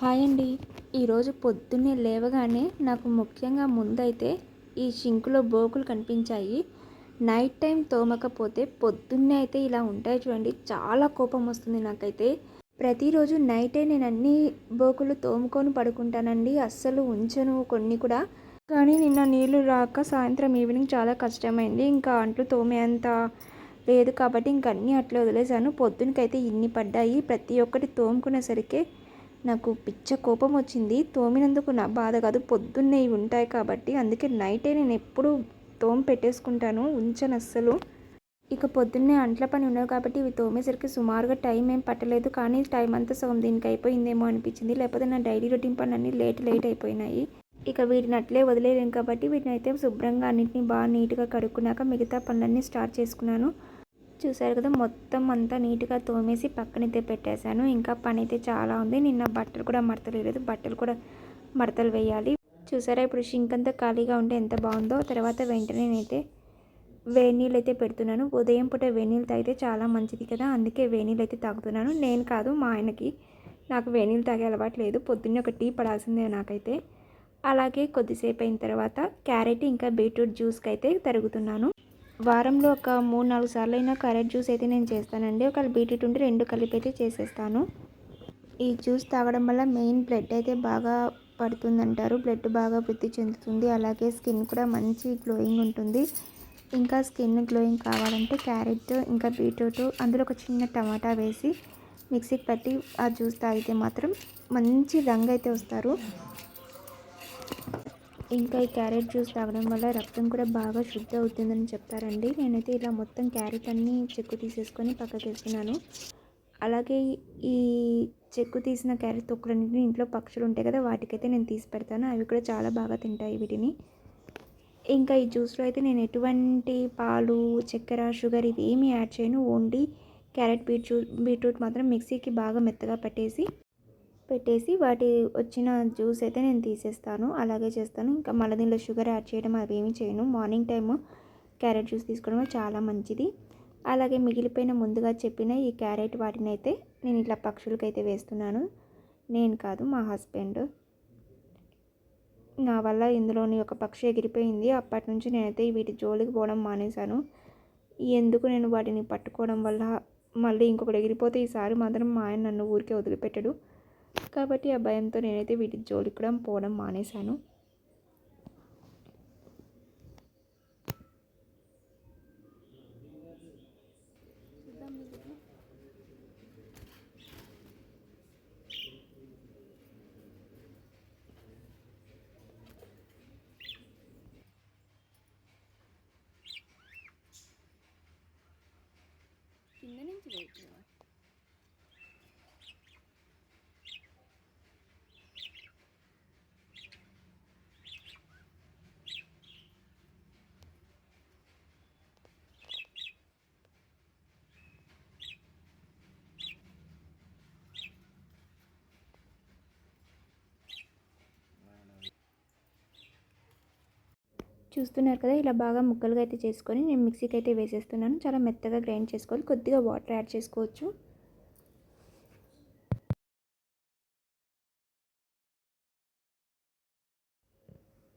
Hi అండి ఈరోజు పొద్దున్నే లేవగానే నాకు ముఖ్యంగా ముందైతే ఈ షింకులో బోకులు కనిపించాయి. నైట్ టైం తోమకపోతే పొద్దున్నే అయితే ఇలా ఉంటాయి చూడండి. చాలా కోపం వస్తుంది నాకైతే. ప్రతిరోజు నైటే నేను అన్ని బోకులు తోముకొని పడుకుంటానండి. అస్సలు ఉంచను కొన్ని కూడా. కానీ నిన్న నీళ్ళు రాక సాయంత్రం ఈవినింగ్ చాలా కష్టమైంది. ఇంకా అంట్లు తోమేంత లేదు కాబట్టి ఇంక అన్నీ అట్లా వదిలేసాను పొద్దునకైతే ఇన్ని పడ్డాయి. ప్రతి ఒక్కటి తోముకునేసరికి నాకు పిచ్చ కోపం వచ్చింది. తోమినందుకు నా బాధ కాదు. పొద్దున్నే ఇవి ఉంటాయి కాబట్టి అందుకే నైటే నేను ఎప్పుడు తోమి పెట్టేసుకుంటాను. ఉంచను అస్సలు. ఇక పొద్దున్నే అంట్ల పని ఉన్నది కాబట్టి ఇవి తోమేసరికి సుమారుగా టైం ఏం పట్టలేదు. కానీ టైం అంతా సగం దీనికి అయిపోయిందేమో అనిపించింది. లేకపోతే నా డైలీ రొటీన్ పని అన్నీ లేట్ లేట్ అయిపోయినాయి. ఇక వీటిని అట్లే వదిలేయలేం కాబట్టి వీటిని అయితే శుభ్రంగా అన్నింటినీ బాగా నీట్గా కడుక్కున్నాక మిగతా పనులన్నీ స్టార్ట్ చేసుకున్నాను. చూసారు కదా మొత్తం అంతా నీట్గా తోమేసి పక్కనైతే పెట్టేశాను. ఇంకా పని అయితే చాలా ఉంది. నిన్న బట్టలు కూడా మడతలు వేయలేదు బట్టలు కూడా మడతలు వేయాలి. చూసారా ఇప్పుడు షింక్ అంతా ఖాళీగా ఉంటే ఎంత బాగుందో. తర్వాత వెంటనే నేనైతే వేణీళ్ళు అయితే పెడుతున్నాను. ఉదయం పూట వేణీళ్ళు తాగితే చాలా మంచిది కదా. అందుకే వేణీళ్ళు అయితే తాగుతున్నాను. నేను కాదు మా ఆయనకి నాకు వేణీళ్ళు తాగే అలవాటు లేదు. పొద్దున్నే ఒక టీ పడాల్సిందే నాకైతే. అలాగే కొద్దిసేపు అయిన తర్వాత క్యారెట్ ఇంకా బీట్రూట్ జ్యూస్కి అయితే తరుగుతున్నాను. వారంలో ఒక మూడు నాలుగు సార్లు అయినా క్యారెట్ జ్యూస్ అయితే నేను చేస్తానండి. ఒకవేళ బీట్రూట్ ఉంటే రెండు కలిపి అయితే చేసేస్తాను. ఈ జ్యూస్ తాగడం వల్ల మెయిన్ బ్లడ్ అయితే బాగా పడుతుందంటారు. బ్లడ్ బాగా వృద్ధి చెందుతుంది. అలాగే స్కిన్ కూడా మంచి గ్లోయింగ్ ఉంటుంది. ఇంకా స్కిన్ గ్లోయింగ్ కావాలంటే క్యారెట్ ఇంకా బీట్రూట్ అందులో ఒక చిన్న టమాటా వేసి మిక్సీకి పట్టి ఆ జ్యూస్ తాగితే మాత్రం మంచి రంగు అయితే వస్తారు. ఇంకా ఈ క్యారెట్ జ్యూస్ తాగడం వల్ల రక్తం కూడా బాగా శుద్ధి అవుతుందని చెప్తారండి. నేనైతే ఇలా మొత్తం క్యారెట్ అన్నీ చెక్కు తీసేసుకొని పక్కకి వేస్తున్నాను అలాగే ఈ చెక్కు తీసిన క్యారెట్ తొక్కులన్నింటినీ ఇంట్లో పక్షులు ఉంటాయి కదా వాటికైతే నేను తీసి పెడతాను. అవి కూడా చాలా బాగా తింటాయి వీటిని. ఇంకా ఈ జ్యూస్లో అయితే నేను ఎటువంటి పాలు చక్కెర షుగర్ ఇది ఏమీ యాడ్ చేయను. ఓన్లీ క్యారెట్ బీట్రూట్ బీట్రూట్ మాత్రం మిక్సీకి బాగా మెత్తగా పెట్టేసి పెట్టేసి వాటి వచ్చిన జ్యూస్ అయితే నేను తీసేస్తాను. అలాగే చేస్తాను. ఇంకా మళ్ళీ దీనిలో షుగర్ యాడ్ చేయడం అవి చేయను. మార్నింగ్ టైము క్యారెట్ జ్యూస్ తీసుకోవడం చాలా మంచిది. అలాగే మిగిలిపోయిన ముందుగా చెప్పిన ఈ క్యారెట్ వాటిని అయితే నేను ఇట్లా పక్షులకైతే వేస్తున్నాను. నేను కాదు మా హస్బెండ్. నా వల్ల ఇందులోని ఒక పక్షి ఎగిరిపోయింది. అప్పటి నుంచి నేనైతే వీటి జోలికి పోవడం మానేశాను. ఎందుకు నేను వాటిని పట్టుకోవడం వల్ల మళ్ళీ ఇంకొకటి ఎగిరిపోతే ఈసారి మాత్రం మా ఆయన నన్ను ఊరికే వదిలిపెట్టడు. కాబట్టి ఆ భయంతో నేనైతే వీటి జోలికి కూడా పోవడం మానేశాను కింద నుంచి వెయిట్ చూస్తున్నారు కదా ఇలా బాగా ముక్కలుగా అయితే చేసుకొని నేను మిక్సీకి అయితే వేసేస్తున్నాను. చాలా మెత్తగా గ్రైండ్ చేసుకోవాలి. కొద్దిగా వాటర్ యాడ్ చేసుకోవచ్చు.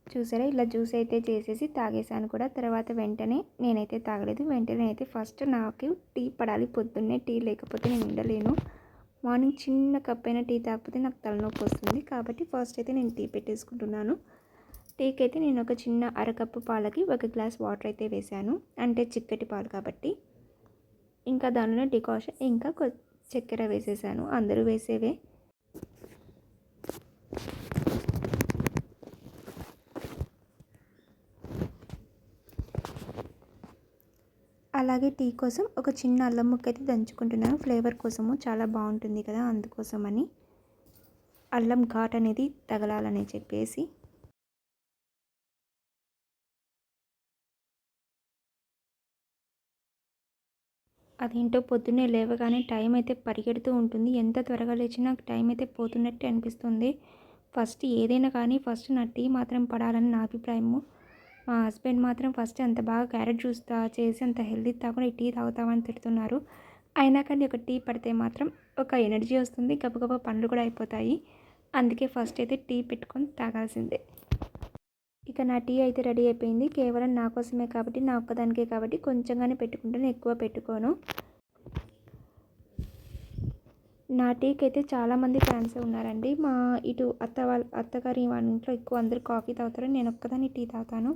చూసారా? ఇలా జ్యూస్ అయితే చేసేసి తాగేసాను కూడా. తర్వాత వెంటనే నేనైతే తాగలేదు. వెంటనే అయితే ఫస్ట్ నాకు టీ పడాలి. పొద్దున్నే టీ లేకపోతే నేను ఉండలేను. మార్నింగ్ చిన్న కప్ అయిన టీ తాగకపోతే నాకు తలనొప్పి వస్తుంది. కాబట్టి ఫస్ట్ అయితే నేను టీ పెట్టేసుకుంటున్నాను. టీకి అయితే నేను ఒక చిన్న అరకప్పు పాలకి ఒక గ్లాస్ వాటర్ అయితే వేసాను అంటే చిక్కటి పాలు కాబట్టి. ఇంకా దానిలో డికాషన్ ఇంకా చక్కెర వేసేసాను. అందరూ వేసేవే. అలాగే టీ కోసం ఒక చిన్న అల్లం ముక్క అయితే దంచుకుంటున్నాను. ఫ్లేవర్ కోసము చాలా బాగుంటుంది కదా అందుకోసమని. అల్లం ఘాట్ అనేది తగలాలని చెప్పేసి. అదేంటో పొద్దున్నే లేవగానే టైం అయితే పరిగెడుతూ ఉంటుంది. ఎంత త్వరగా లేచినా టైం అయితే పోతున్నట్టే అనిపిస్తుంది. ఫస్ట్ ఏదైనా కానీ ఫస్ట్ నా టీ మాత్రం పడాలని నా అభిప్రాయము. మా హస్బెండ్ మాత్రం ఫస్ట్ అంత బాగా క్యారెట్ జ్యూస్ చేసి అంత హెల్తీ తాగకుండా టీ తాగుతామని తిడుతున్నారు. అయినా కానీ ఒక టీ పడితే మాత్రం ఒక ఎనర్జీ వస్తుంది. గబగబా పనులు కూడా అయిపోతాయి. అందుకే ఫస్ట్ అయితే టీ పెట్టుకొని తాగాల్సిందే. ఇక నా టీ అయితే రెడీ అయిపోయింది. కేవలం నా కోసమే కాబట్టి నా ఒక్కదానికే కాబట్టి కొంచెంగానే పెట్టుకుంటాను. ఎక్కువ పెట్టుకోను. నా టీకి అయితే చాలామంది ఫ్యాన్స్ ఉన్నారండి. మా ఇటు అత్త వాళ్ళ అత్తగారి వాళ్ళ ఇంట్లో ఎక్కువ అందరూ కాఫీ తాగుతారు నేను ఒక్కదాన్ని టీ తాగుతాను.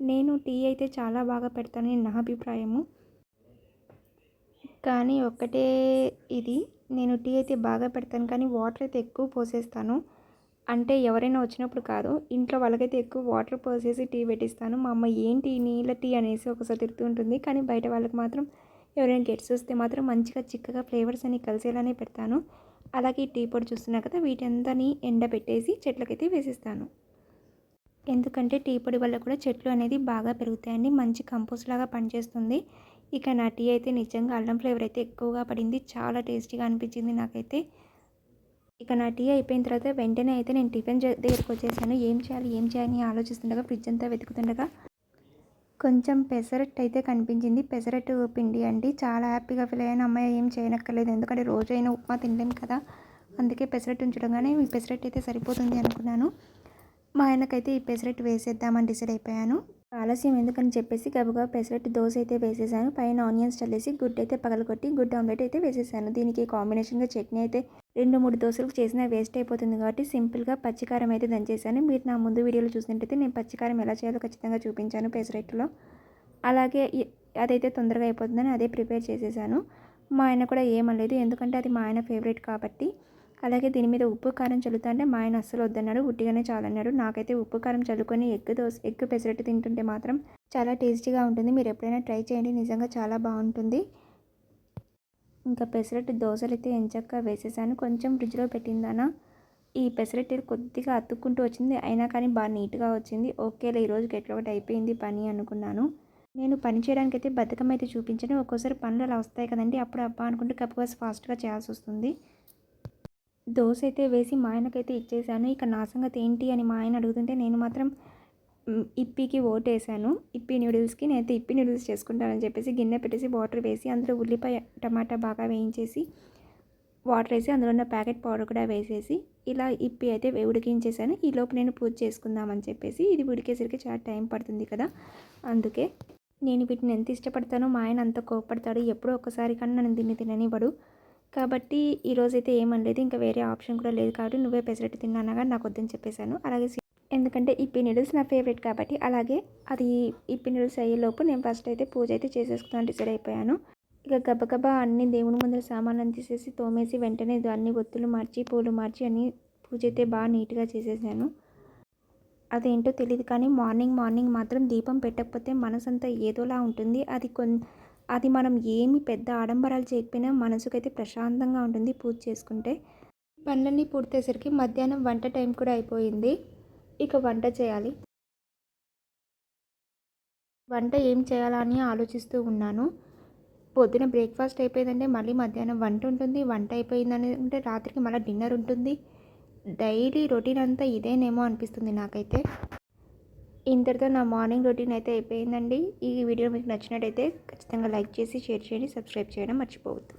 నేను టీ అయితే చాలా బాగా పెడతానని నా అభిప్రాయము. కానీ ఒక్కటే ఇది. నేను టీ అయితే బాగా పెడతాను. కానీ వాటర్ అయితే ఎక్కువ పోసేస్తాను. అంటే ఎవరైనా వచ్చినప్పుడు కాదు ఇంట్లో వాళ్ళకైతే ఎక్కువ వాటర్ పోసేసి టీ పెట్టిస్తాను. మా అమ్మ ఏంటి నీళ్ళ టీ అనేసి ఒకసారి తిరుగుతూ ఉంటుంది. కానీ బయట వాళ్ళకి మాత్రం ఎవరైనా గెట్స్ వస్తే మాత్రం మంచిగా చిక్కగా ఫ్లేవర్స్ అన్ని కలిసేలానే పెడతాను. అలాగే టీ పొడి చూస్తున్నా కదా వీటంతాని ఎండబెట్టేసి చెట్లకైతే వేసిస్తాను. ఎందుకంటే టీ పొడి వల్ల కూడా చెట్లు అనేది బాగా పెరుగుతాయండి. మంచి కంపోస్ట్ లాగా పనిచేస్తుంది. ఇక నా టీ అయితే నిజంగా అల్లం ఫ్లేవర్ అయితే ఎక్కువగా పడింది. చాలా టేస్టీగా అనిపించింది నాకైతే. ఇక నా టీ అయిపోయిన తర్వాత వెంటనే అయితే నేను టిఫిన్ దగ్గరికి వచ్చేసాను. ఏం చేయాలి ఏం చేయాలని ఆలోచిస్తుండగా ఫ్రిడ్జ్ అంతా వెతుకుతుండగా కొంచెం పెసరట్టు అయితే కనిపించింది. పెసరట్టు పిండి అండి. చాలా హ్యాపీగా ఫీల్ అయ్యాను. అమ్మాయి ఏం చేయనక్కర్లేదు. ఎందుకంటే రోజైనా ఉప్మా తినలేం కదా. అందుకే పెసరట్టు ఉంచడంగానే ఈ పెసరట్టు అయితే సరిపోతుంది అనుకున్నాను. మా ఆయనకైతే ఈ పెసరట్టు వేసేద్దామని డిసైడ్ అయిపోయాను. ఆలస్యం ఎందుకని చెప్పేసి గబగబా పెసరట్టు దోశ అయితే వేసేసాను. పైన ఆనియన్స్ చల్లేసి గుడ్డు అయితే పగలగొట్టి గుడ్ ఆమ్లెట్ అయితే వేసేసాను. దీనికి కాంబినేషన్గా చట్నీ అయితే రెండు మూడు దోశలకు చేసినా వేస్ట్ అయిపోతుంది కాబట్టి సింపుల్గా పచ్చికారం అయితే దంచేసాను మీరు నా ముందు వీడియోలో చూసినట్టయితే నేను పచ్చికారం ఎలా చేయాలో ఖచ్చితంగా చూపించాను పెసరట్టులో. అలాగే అదైతే తొందరగా అయిపోతుందని అదే ప్రిపేర్ చేసేసాను. మా ఆయన కూడా ఏమనలేదు ఎందుకంటే అది మా ఆయన ఫేవరెట్ కాబట్టి అలాగే దీని మీద ఉప్పు కారం చల్లుతా అంటే మా ఆయన అస్సలు వద్దన్నాడు. ఉట్టిగానే చాలన్నాడు. నాకైతే ఉప్పు కారం చల్లుకొని ఎగ్ దోశ ఎగ్ పెసరట్టు తింటుంటే మాత్రం చాలా టేస్టీగా ఉంటుంది. మీరు ఎప్పుడైనా ట్రై చేయండి. నిజంగా చాలా బాగుంటుంది. ఇంకా పెసరట్టు దోశలు అయితే ఎంచక్క వేసేసాను. కొంచెం ఫ్రిడ్జ్లో పెట్టిందానా. ఈ పెసరట్టు కొద్దిగా అతుక్కుంటూ వచ్చింది. అయినా కానీ బాగా నీట్గా వచ్చింది. ఓకేలే ఈరోజుకి ఎట్లా ఒకటి అయిపోయింది పని అనుకున్నాను. నేను పని చేయడానికి అయితే బతుకమ్మ అయితే చూపించాను. ఒక్కోసారి పనులు అలా వస్తాయి కదండి. అప్పుడు అబ్బా అనుకుంటే కప్పుకోసి ఫాస్ట్గా చేయాల్సి వస్తుంది. దోశ అయితే వేసి మా ఆయనకైతే ఇచ్చేసాను. ఇక నా సంగతి ఏంటి అని మా ఆయన అడుగుతుంటే నేను మాత్రం ఇప్పికి ఓటేసాను. ఇప్పి నూడిల్స్కి నేనైతే ఇప్పి నూడిల్స్ చేసుకుంటానని చెప్పేసి గిన్నె పెట్టేసి వాటర్ వేసి అందులో ఉల్లిపాయ టమాటా బాగా వేయించేసి వాటర్ వేసి అందులో ఉన్న ప్యాకెట్ పౌడర్ కూడా వేసేసి ఇలా ఇప్పి అయితే ఉడికించేసాను. ఈ లోపు నేను పూజ చేసుకుందామని చెప్పేసి ఇది ఉడికేసరికి చాలా టైం పడుతుంది కదా. అందుకే నేను వీటిని ఎంత ఇష్టపడతానో మా ఆయన అంత కోపడతాడు ఎప్పుడో ఒకసారి కానీ నన్ను దీన్ని తిననివ్వడు. కాబట్టి ఈరోజైతే ఏమనలేదు ఇంకా వేరే ఆప్షన్ కూడా లేదు కాబట్టి నువ్వే పెసరట్టు తిన్నానగా నాకు వద్దని చెప్పేశాను. అలాగే ఎందుకంటే ఇప్పి నూడిల్స్ నా ఫేవరెట్ కాబట్టి అలాగే అది ఇప్పి నూడిల్స్ అయ్యేలోపు నేను ఫస్ట్ అయితే పూజ అయితే చేసేసుకున్నాను డిసైడ్ అయిపోయాను. ఇక గబగబా అన్ని దేవుని ముందర సామాన్లను తీసేసి తోమేసి వెంటనే అన్ని ఒత్తులు మార్చి పూలు మార్చి అన్ని పూజ అయితే బాగా నీట్గా చేసేసాను. అదేంటో తెలియదు కానీ మార్నింగ్ మార్నింగ్ మాత్రం దీపం పెట్టకపోతే మనసంతా ఏదోలా ఉంటుంది. అది కొన్ అది మనం ఏమి పెద్ద ఆడంబరాలు చేయకపోయినా మనసుకైతే ప్రశాంతంగా ఉంటుంది పూజ చేసుకుంటే. పనులన్నీ పూర్తయ్యేసరికి మధ్యాహ్నం వంట టైం కూడా అయిపోయింది. ఇక వంట చేయాలి. వంట ఏం చేయాలని ఆలోచిస్తూ ఉన్నాను. పొద్దున బ్రేక్ఫాస్ట్ అయిపోయిందంటే మళ్ళీ మధ్యాహ్నం వంట ఉంటుంది. వంట అయిపోయిందని అంటే రాత్రికి మళ్ళీ డిన్నర్ ఉంటుంది. డైలీ రొటీన్ అంతా ఇదేనేమో అనిపిస్తుంది నాకైతే. ఇంతటితో నా మార్నింగ్ రొటీన్ అయితే అయిపోయిందండి. ఈ వీడియో మీకు నచ్చినట్టయితే ఖచ్చితంగా లైక్ చేసి షేర్ చేయండి సబ్స్క్రైబ్ చేయడం మర్చిపోవద్దు.